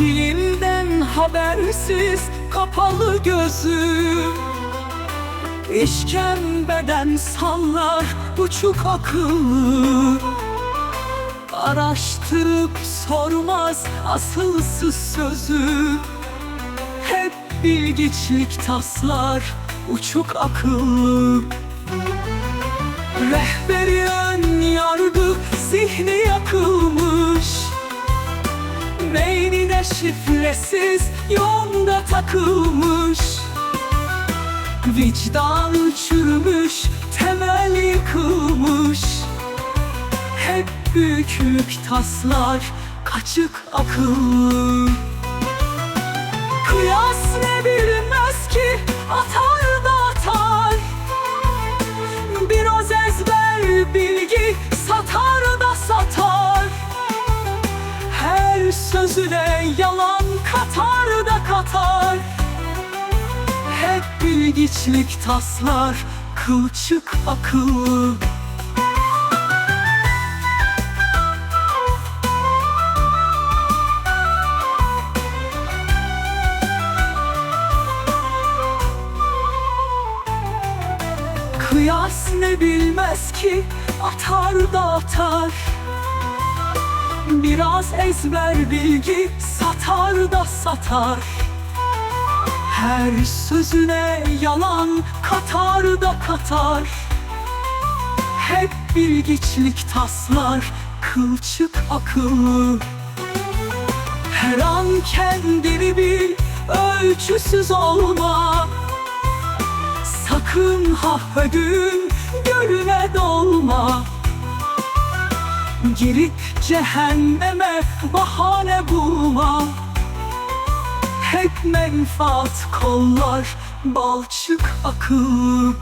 Bilimden habersiz kapalı gözü İşkembeden sallar buçuk akıllı. Araştırıp sormaz asılsız sözü Hep bilgiçlik taslar uçuk akıllı. Rehberi Beynine şifresiz yolda takılmış. Vicdan çürümüş, temel yıkılmış. Hep büyüklük taslar, kaçık akıl sözüne yalan katar da katar. Hep bilgiçlik taslar Kılçık akıl Kıyas ne bilmez ki Atar da atar Biraz ezber bilgi Satar da satar. Her sözüne yalan katar da katar. Hep bilgiçlik taslar kılçık akıllı. Her an kendini bil ölçüsüz olma. Sakın ha ödün gölüne dolma Girip cehenneme bahane bulma hep menfaat kollar balçık akıl